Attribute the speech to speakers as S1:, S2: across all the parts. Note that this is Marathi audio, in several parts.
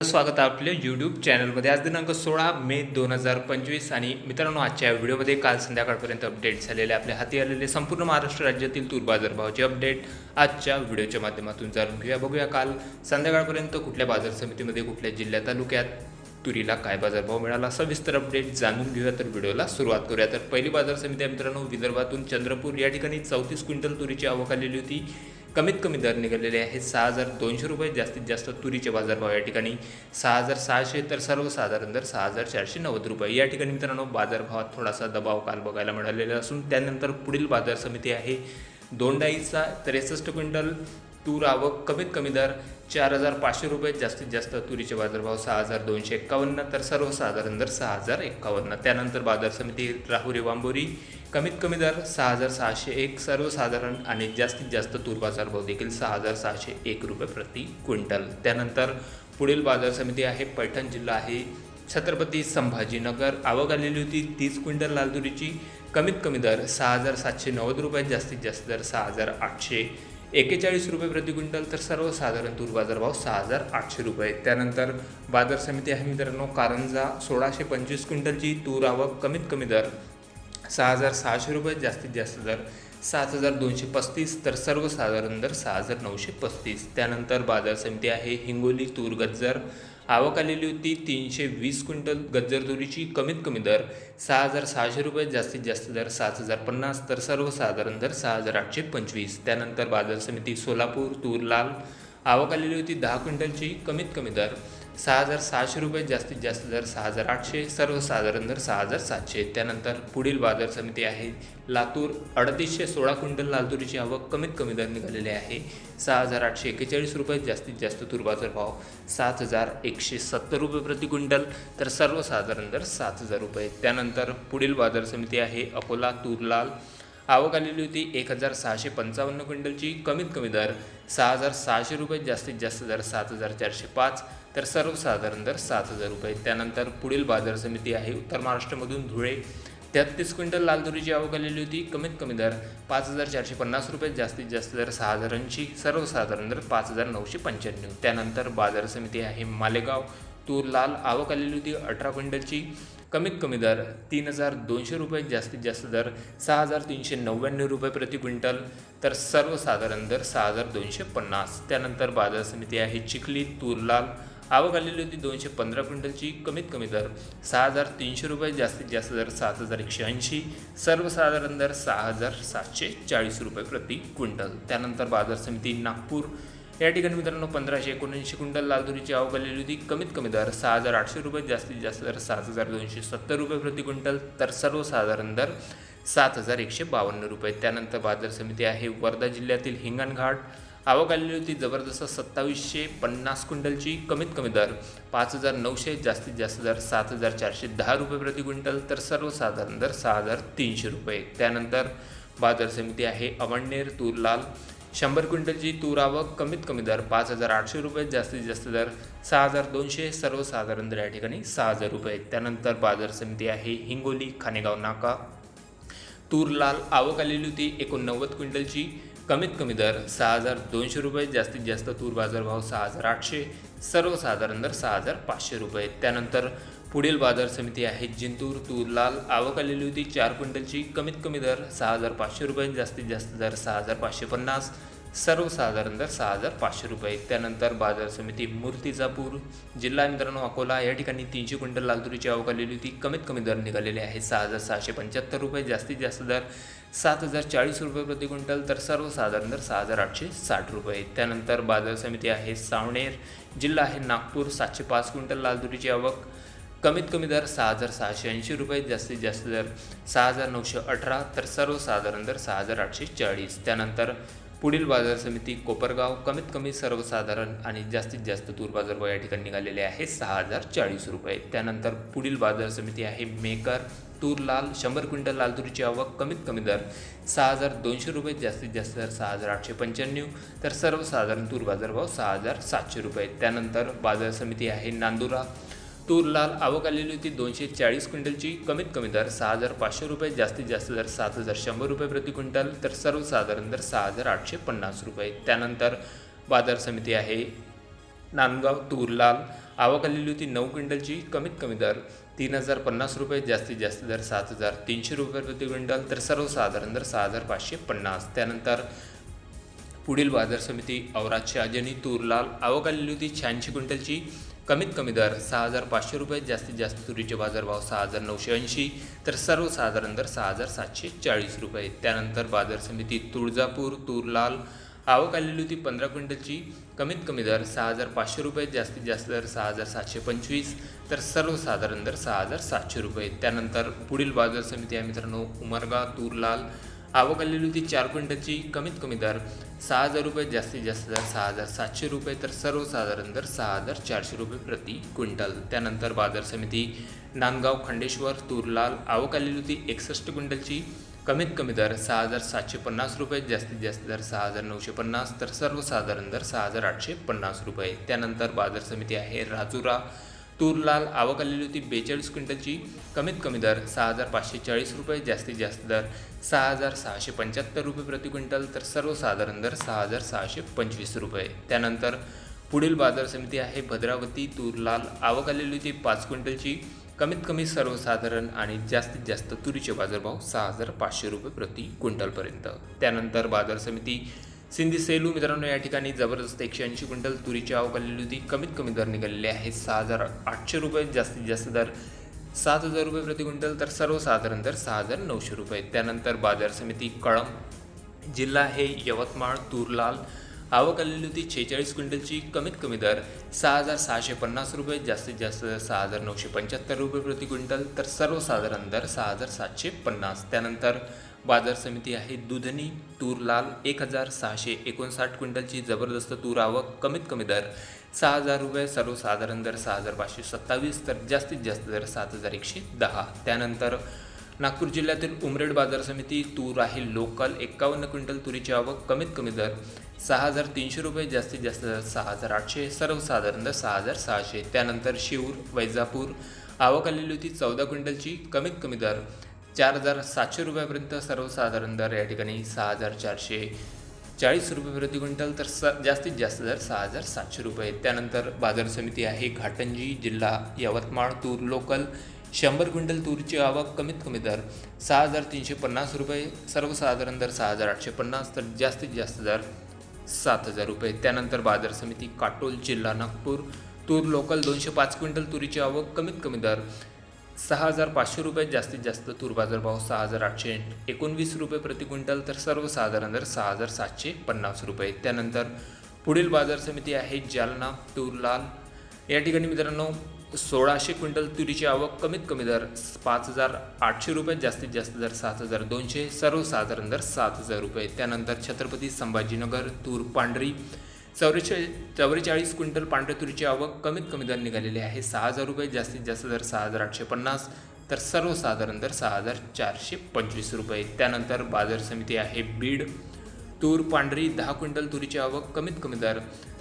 S1: स्वागत आहे आपल्या यूट्यूब चॅनलमध्ये आज दिनांक सोळा मे दोन हजार पंचवीस आणि मित्रांनो आजच्या व्हिडिओमध्ये काल संध्याकाळपर्यंत अपडेट झालेले आपल्या हाती आलेले संपूर्ण महाराष्ट्र राज्यातील तूर बाजारभावाचे अपडेट आजच्या व्हिडिओच्या माध्यमातून जाणून घेऊया. बघूया काल संध्याकाळपर्यंत कुठल्या बाजार समितीमध्ये कुठल्या जिल्ह्या तालुक्यात तुरीला काय बाजारभाव मिळाला सविस्तर अपडेट जाणून घेऊया. तर व्हिडिओला सुरुवात करूया. तर पहिली बाजार समिती मित्रांनो विदर्भातून चंद्रपूर. या ठिकाणी चौतीस क्विंटल तुरीची आवक आलेली होती. कमीत कमी दर निघालेले आहेत सहा हजार दोनशे रुपये. जास्तीत जास्त तुरीचे बाजारभाव या ठिकाणी सहा हजार सहाशे तर सर्वसाधारण दर सहा हजार चारशे नव्वद रुपये. या ठिकाणी मित्रांनो बाजारभावात थोडासा दबाव काल बघायला मिळालेला असून त्यानंतर पुढील बाजार समिती आहे दोंडाईचा त्रेसष्ट क्विंटल तूर आवक कमीत कमी दर चार हजार पाचशे रुपये जास्तीत जास्त तुरीचे बाजारभाव सहा हजार दोनशे एक्कावन्न तर सर्वसाधारण दर सहा हजार एक्कावन्न त्यानंतर बाजार समिती राहुरी वांबोरी कमीत कमी दर सहा हजार सहाशे एक सर्वसाधारण आणि जास्तीत जास्त तूर बाजारभाव देखील सहा हजार सहाशे एक रुपये प्रति क्विंटल. त्यानंतर पुढील बाजार समिती आहे पैठण जिल्हा आहे छत्रपती संभाजीनगर. आवक आलेली होती तीस क्विंटल लाल तुरीची. कमीत कमी दर सहा हजार सातशे नव्वद रुपये जास्तीत जास्त दर सहा हजार आठशे एकेचाळीस रुपये प्रति क्विंटल तर सर्वसाधारण तूर बाजारभाव सहा हजार आठशे रुपये. त्यानंतर बाजार समिती आहे मित्रांनो कारंजा सोळाशे पंचवीस क्विंटलची तूर आवक कमीत कमी दर सहा हजार सहाशे रुपये जास्तीत जास्त दर सात हजार दोनशे पस्तीस तर सर्वसाधारण दर सहा हजार नऊशे पस्तीस. त्यानंतर बाजार समिती आहे हिंगोली तूर गज्जर आवक आलेली होती तीनशे वीस क्विंटल गज्जर तुरीची. कमीत कमी दर सहा हजार सहाशे रुपये जास्तीत जास्त दर सात हजार पन्नास तर सर्वसाधारण दर सहा हजार आठशे पंचवीस. त्यानंतर बाजार समिती सोलापूर तूर लाल. आवक आलेली होती दहा क्विंटलची. कमीत कमी दर सहा हजार सहाशे रुपये जास्तीत जास्त दर सहा हजार आठशे सर्वसाधारण दर सहा हजार सातशे. त्यानंतर पुढील बाजार समिती आहे. लातूर अडतीसशे सोळा क्विंटल लातूरीची आवक कमीत कमी दर निघालेली आहे. सहा हजार आठशे एक्केचाळीस रुपये जास्तीत जास्त तूर बाजार भाव सात हजार एकशे सत्तर रुपये प्रति क्विंटल तर सर्वसाधारण दर सात हजार रुपये. त्यानंतर पुढील बाजार समिती आहे अकोला तूर लाल आवक आलेली होती एक हजार सहाशे पंचावन्न क्विंटलची कमीत कमी दर सहा हजार सहाशे रुपये जास्तीत जास्त दर सात हजार चारशे पाच. तर सर्वसाधारण दर सात हजार रुपये. त्यानंतर पुढील बाजार समिती आहे उत्तर महाराष्ट्रामधून धुळे. तेहत्तीस क्विंटल लाल तुरीची आवक आलेली होती. कमीत कमी दर पाच हजार चारशे पन्नास रुपये जास्तीत जास्त दर सहा हजार ऐंशी सर्वसाधारण दर पाच हजार नऊशे पंच्याण्णव. त्यानंतर बाजार समिती आहे मालेगाव. तूर लाल आवक आलेली होती अठरा क्विंटलची. कमीत कमी दर तीन हजार दोनशे रुपये जास्तीत जास्त दर सहा हजार तीनशे नव्याण्णव रुपये प्रति क्विंटल. तर सर्वसाधारण दर सहा हजार दोनशे पन्नास. त्यानंतर बाजार समिती आहे चिखली तूर लाल आवक आलेली होती दोनशे पंधरा क्विंटलची कमीत कमी दर सहा हजार तीनशे रुपये जास्तीत जास्त दर सात हजार एकशे ऐंशी सर्वसाधारण दर सहा हजार सातशे चाळीस रुपये प्रति क्विंटल. त्यानंतर बाजार समिती नागपूर. या ठिकाणी मित्रांनो पंधराशे एकोणऐंशी क्विंटल लाल तुरीची आवक आलेली होती कमीत कमी दर सहा हजार आठशे रुपये जास्तीत जास्त दर सात हजार दोनशे सत्तर रुपये प्रति क्विंटल तर सर्वसाधारण दर सात हजार एकशे बावन्न रुपये. त्यानंतर बाजार समिती आहे वर्धा जिल्ह्यातील हिंगणघाट. आवक आलेली होती जबरदस्त सत्तावीसशे पन्नास क्विंटलची कमीत कमी दर पाच हजार नऊशे जास्तीत जास्त दर सात हजार चारशे दहा रुपये प्रति क्विंटल तर सर्वसाधारण दर सहा हजार तीनशे रुपये. त्यानंतर बाजार समिती आहे अमळनेर तूर लाल शंभर क्विंटलची तूर आवक कमीत कमी दर पाच हजार आठशे रुपये जास्तीत जास्त दर सहा हजार दोनशे सर्वसाधारण दर या ठिकाणी सहा हजार रुपये. त्यानंतर बाजार समिती आहे हिंगोली खानेगाव नाका. तूर लाल आवक आलेली होती एकोणनव्वद क्विंटलची कमीत कमी दर सहा हजार दोनशे रुपये जास्तीत जास्त तूर बाजारभाव सहा हजार आठशे सर्वसाधारण दर सहा हजार पाचशे रुपये. त्यानंतर पुढील बाजार समिती आहे जिंतूर तूर लाल आवक आलेली होती चार क्विंटलची. कमीत कमी दर सहा हजार पाचशे रुपये जास्तीत जास्त दर सहा हजार पाचशे पन्नास. सर्वसाधारण दर सहा हजार पाचशे रुपये. त्यानंतर बाजार समिती मूर्तिजापूर जिल्हा मित्रांनो अकोला या ठिकाणी तीनशे क्विंटल लालतुरीची आवक आलेली होती. कमीत कमी दर निघालेले आहे सहा हजार सहाशे पंच्याहत्तर रुपये. जास्तीत जास्त दर सात हजार चाळीस रुपये प्रति क्विंटल तर सर्वसाधारण दर सहा हजार आठशे साठ रुपये. त्यानंतर बाजार समिती आहे सावणेर जिल्हा आहे नागपूर सातशे पाच क्विंटल लालतुरीची आवक. कमीत कमी दर सहा हजार सहाशे ऐंशी रुपये. जास्तीत जास्त दर सहा हजार नऊशे अठरा तर सर्वसाधारण दर सहा हजार आठशे चाळीस. त्यानंतर पुढील बाजार समिती कोपरगाव कमीत कमी सर्वसाधारण आणि जास्तीत जास्त तूर बाजारभाव या ठिकाणी निघालेले आहे सहा हजार चाळीस रुपये. त्यानंतर पुढील बाजार समिती आहे मेकर तूर लाल शंभर क्विंटल लाल तुरीची आवक कमीत कमी दर सहा हजार दोनशे रुपये जास्तीत जास्त दर सहा हजार आठशे पंच्याण्णव तर सर्वसाधारण तूर बाजारभाव सहा हजार सातशे रुपये. त्यानंतर बाजार समिती आहे नांदुरा तूर लाल आवक आलेली होती. दोनशे चाळीस क्विंटलची. कमीत कमी दर सहा हजार पाचशे रुपये. जास्तीत जास्त दर सात हजार शंभर रुपये प्रति क्विंटल. तर सर्वसाधारण दर सहा हजार आठशे पन्नास रुपये. त्यानंतर बाजार समिती आहे. नांदगाव तूर लाल आवक आलेली होती नऊ क्विंटलची. कमीत कमी दर तीन हजार पन्नास रुपये. जास्तीत जास्त दर सात हजार तीनशे रुपये प्रति क्विंटल. तर सर्वसाधारण दर सहा हजार पाचशे पन्नास. त्यानंतर पुढील बाजार समिती औरादची अजनी तूर लाल आवक आलेली होती. शहाऐंशी क्विंटलची कमीत कमी दर सहा हजार पाचशे रुपये जास्तीत जास्त तुरीचे बाजारभाव सहा हजार नऊशे ऐंशी तर सर्वसाधारण दर सहा हजार सातशे चाळीस रुपये. त्यानंतर बाजार समिती तुळजापूर तूर लाल आवक आलेली होती. पंधरा क्विंटलची कमीत कमी दर सहा हजार पाचशे रुपये जास्तीत जास्त दर सहा हजार सातशे पंचवीस तर सर्वसाधारण दर सहा हजार सातशे रुपये. त्यानंतर पुढील बाजार समिती आहे मित्रांनो उमरगा तूर लाल आवक आलेली होती चार क्विंटलची कमीत कमी दर सहा हजार रुपये जास्तीत जास्त दर सहा हजार सातशे रुपये तर सर्वसाधारण दर सहा हजार चारशे रुपये प्रति क्विंटल. त्यानंतर बाजार समिती नांदगाव खंडेश्वर तुरलाल आवक आलेली होती एकसष्ट क्विंटलची कमीत कमी दर सहा हजार सातशे पन्नास रुपये जास्तीत जास्त दर सहा हजार नऊशे पन्नास तर सर्वसाधारण दर सहा हजार आठशे पन्नास रुपये. त्यानंतर बाजार समिती आहे राजुरा तूरलाल आवक आलेली होती बेचाळीस क्विंटलची. कमीत कमी दर सहा हजार पाचशे चाळीस रुपये जास्तीत जास्त दर सहा हजार सहाशे पंच्याहत्तर रुपये प्रति क्विंटल तर सर्वसाधारण दर सहा हजार सहाशे पंचवीस रुपये. त्यानंतर पुढील बाजार समिती आहे भद्रावती. तूरलाल आवक आलेली होती पाच क्विंटलची. कमीत कमी सर्वसाधारण आणि जास्तीत जास्त तुरीचे बाजारभाव सहा हजार पाचशे रुपये प्रति क्विंटलपर्यंत. त्यानंतर बाजार समिती सिंधी सेलू मित्रांनो या ठिकाणी जबरदस्त एकशे ऐंशी क्विंटल तुरीची आवक आलेली होती. कमीत कमी दर निघालेले आहे सहा हजार आठशे रुपये. जास्तीत जास्त दर सात हजार रुपये प्रति क्विंटल तर सर्वसाधारण दर सहा हजार नऊशे रुपये. त्यानंतर बाजार समिती कळम जिल्हा आहे यवतमाळ तुरलाल आवक आलेली होती छेचाळीस क्विंटलची कमीत कमी दर सहा हजार सहाशे पन्नास रुपये जास्तीत जास्त दर सहा हजार नऊशे पंच्याहत्तर रुपये प्रति क्विंटल तर सर्वसाधारण दर सहा हजार सातशे पन्नास. त्यानंतर बाजार समिती आहे दुधनी तूर लाल एक हजार सहाशे एकोणसाठ क्विंटलची जबरदस्त तूर आवक कमीत कमी दर सहा हजार रुपये सर्वसाधारण दर सहा हजार पाचशे सत्तावीस तर जास्तीत जास्त दर सात हजार एकशे दहा. त्यानंतर नागपूर जिल्ह्यातील उमरेड बाजार समिती तूर आहे लोकल एक्कावन्न क्विंटल तुरीची आवक कमीत कमी दर सहा हजार तीनशे रुपये जास्तीत जास्त दर सहा हजार आठशे सर्वसाधारण दर सहा हजार सहाशे. त्यानंतर शिऊर वैजापूर आवक आलेली होती चौदा क्विंटलची कमीत कमी दर चार हजार सातशे रुपयापर्यंत सर्वसाधारण दर या ठिकाणी सहा हजार चारशे चाळीस रुपये प्रति क्विंटल तर स जास्तीत जास्त दर सहा हजार सातशे रुपये. त्यानंतर बाजार समिती आहे घाटंजी जिल्हा यवतमाळ तूर लोकल शंभर क्विंटल तूरची आवक कमीत कमी दर सहा हजार तीनशे पन्नास रुपये सर्वसाधारण दर सहा हजार आठशे पन्नास तर जास्तीत जास्त दर सात हजार रुपये. त्यानंतर बाजार समिती काटोल जिल्हा नागपूर. तूर लोकल दोनशे पाच क्विंटल तुरीची आवक कमीत कमी दर सहा हजार पाचशे रुपये जास्तीत जास्त तूर बाजारभाव सहा हजार आठशे एकोणवीस रुपये प्रति क्विंटल तर सर्वसाधारण दर सहा हजार सातशे पन्नास रुपये. त्यानंतर पुढील बाजार समिती आहे जालना तूर लाल. या ठिकाणी मित्रांनो सोळाशे क्विंटल तुरीची आवक कमीत कमी दर पाच हजार आठशे रुपये जास्तीत जास्त दर सात हजार दोनशे सर्वसाधारण दर सात हजार रुपये. त्यानंतर छत्रपती संभाजीनगर तूर पांढरी चौवेचे चौवेचाळीस क्विंटल पांढऱ्या तुरीची आवक कमीत कमी दर निघालेली आहे. सहा हजार रुपये जास्तीत जास्त दर सहा हजार आठशे पन्नास तर सर्वसाधारण दर सहा हजार चारशे पंचवीस रुपये. त्यानंतर बाजार समिती आहे बीड. तूर पांढरी दहा क्विंटल तुरीची आवक कमीत कमी दर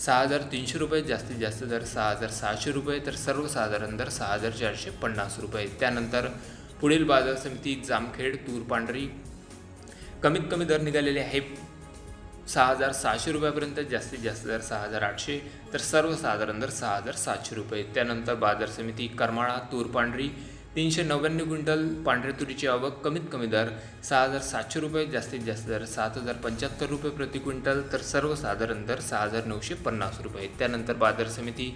S1: सहा हजार तीनशे रुपये जास्तीत जास्त दर सहा हजार सहाशे रुपये तर सर्वसाधारण दर सहा हजार चारशे पन्नास रुपये. त्यानंतर पुढील बाजार समिती जामखेड तूर पांढरी कमीत कमी दर निघालेले आहे सहा हजार सहाशे रुपयापर्यंत जास्तीत जास्त दर सहा हजार आठशे तर सर्वसाधारण दर सहा हजार सातशे रुपये. त्यानंतर बाजार समिती करमाळा तूर पांढरी तीनशे नव्याण्णव क्विंटल पांढऱ्या तुरीची आवक कमीत कमी दर सहा हजार सातशे रुपये जास्तीत जास्त दर सात हजार पंच्याहत्तर रुपये प्रति क्विंटल तर सर्वसाधारण दर सहा हजार नऊशे पन्नास रुपये. त्यानंतर बाजार समिती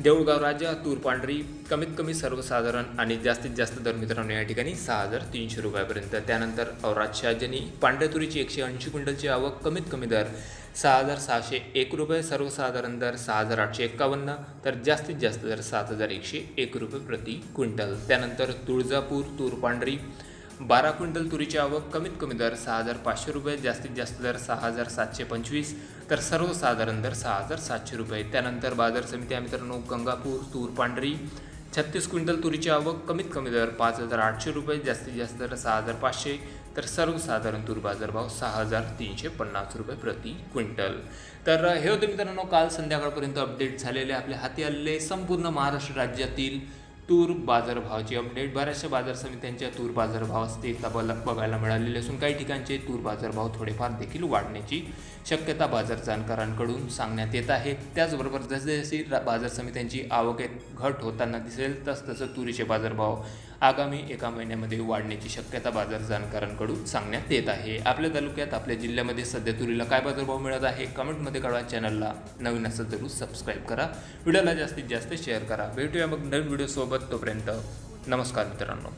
S1: देऊळगाव राजा तूर पांढरी कमीत कमी सर्वसाधारण आणि जास्तीत जास्त दर मित्रांनो या ठिकाणी सहा हजार तीनशे रुपयापर्यंत. त्यानंतर औराज शाहजनी पांढऱ्या तुरीची एकशे ऐंशी क्विंटलची आवक कमीत कमी दर सहा हजार सहाशे एक रुपये सर्वसाधारण दर सहा हजार आठशे एक्कावन्न तर जास्तीत जास्त दर सात हजार एकशे एक रुपये प्रति क्विंटल. त्यानंतर तुळजापूर तूर पांढरी बारा क्विंटल तुरीची आवक कमीत कमी दर सहा हजार पाचशे रुपये जास्तीत जास्त दर सहा हजार सातशे पंचवीस तर सर्वसाधारण दर सहा हजार सातशे रुपये. त्यानंतर बाजार समिती मित्रांनो गंगापूर तूर पांढरी छत्तीस क्विंटल तुरीची आवक कमीत कमी दर पाच हजार आठशे रुपये जास्तीत जास्त दर सहा हजार पाचशे तर सर्वसाधारण तूर बाजारभाव सहा हजार तीनशे पन्नास रुपये प्रति क्विंटल. तर हे होते मित्रांनो काल संध्याकाळपर्यंत अपडेट झालेले आपल्या हाती आलेले संपूर्ण महाराष्ट्र राज्यातील तूर बाजारभावाची अपडेट बऱ्याचशा बाजार समित्यांच्या तूर बाजारभाव स्थिरता बल बघायला मिळालेले असून काही ठिकाणचे तूर बाजारभाव थोडेफार देखील वाढण्याची शक्यता बाजार जाणकारांकडून सांगण्यात येत आहे. त्याचबरोबर जसजशी बाजार समित्यांची आवकेत घट होताना दिसेल तसतसं तुरीचे बाजारभाव आगामी एका महिन्यामध्ये वाढण्याची शक्यता बाजार जाणकारांकडून सांगण्यात येत आहे. आपल्या तालुक्यात आपल्या जिल्ह्यामध्ये सध्या तुरीला काय बाजारभाव मिळत आहे? कमेंटमध्ये कळवा. चॅनलला नवीन असं जरूर सबस्क्राईब करा. व्हिडिओला जास्तीत जास्त शेअर करा. भेटूया मग नवीन व्हिडिओसोबत. तोपर्यंत नमस्कार मित्रांनो.